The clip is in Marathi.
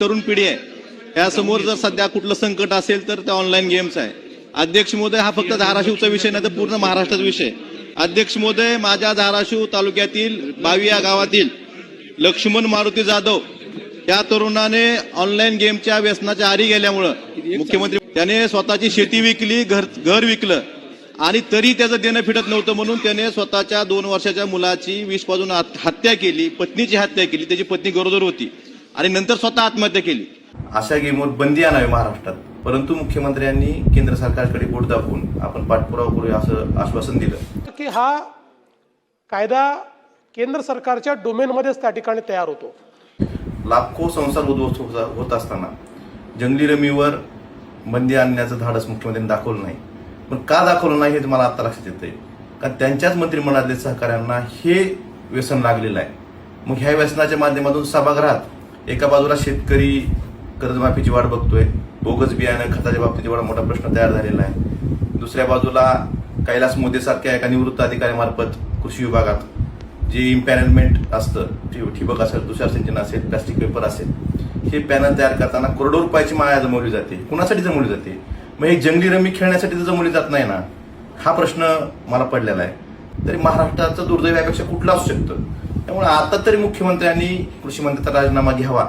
तरुण पिढी आहे. यासमोर जर सध्या कुठलं संकट असेल तर ते ऑनलाईन गेम्स आहे. अध्यक्ष महोदय हा फक्त धाराशिवचा विषय नाही तर पूर्ण महाराष्ट्राचा विषय अध्यक्ष महोदय माझ्या धाराशिव तालुक्यातील बावी या गावातील लक्ष्मण मारुती जाधव या तरुणाने ऑनलाईन गेमच्या व्यसनाच्या आरी गेल्यामुळं मुख्यमंत्री त्याने स्वतःची शेती विकली घर घर विकलं आणि तरी त्याचं देणं फिटत नव्हतं म्हणून त्याने स्वतःच्या दोन वर्षाच्या मुलाची वीस पाजून हत्या केली पत्नीची हत्या केली त्याची पत्नी गरोदर होती. आणि नंतर स्वतः आत्महत्या केली. अशा गेमवर बंदी आणावी महाराष्ट्रात. परंतु मुख्यमंत्र्यांनी केंद्र सरकारकडे बोट दाखवून आपण पाठपुरावा करूया असं आश्वासन दिलं. की हा कायदा केंद्र सरकारच्या डोमेनमध्येच त्या ठिकाणी तयार होतो. लाखो संसार उद्ध्वस्त होत- होत असताना जंगली रमीवर बंदी आणण्याचं धाडस मुख्यमंत्र्यांनी दाखवलं नाही. पण का दाखवलं नाही हे मला आता लक्षात येतंय. कारण त्यांच्याच मंत्रिमंडळातल्या सहकाऱ्यांना हे व्यसन लागलेलं आहे. मग ह्या व्यसनाच्या माध्यमातून सभागृहात एका बाजूला शेतकरी कर्जमाफीची वाट बघतोय. बोगस बियाणं खताच्या बाबतीत एवढा मोठा प्रश्न तयार झालेला आहे. दुसऱ्या बाजूला कैलास मोदीसारख्या एका निवृत्त अधिकाऱ्यामार्फत कृषी विभागात जे इम्पॅनलमेंट असतं ठिबक असेल तुषार सिंचन असेल प्लास्टिक पेपर असेल हे पॅनल तयार करताना करोडो रुपयाची माया जमवली जाते. कुणासाठी जमवली जाते? मग हे जंगली रमी खेळण्यासाठी तर जमवली जात नाही ना? हा प्रश्न मला पडलेला आहे. तरी महाराष्ट्राचं दुर्दैवापेक्षा कुठलं असू शकतं? त्यामुळे आता तरी मुख्यमंत्र्यांनी कृषी मंत्र्याचा राजीनामा घ्यावा.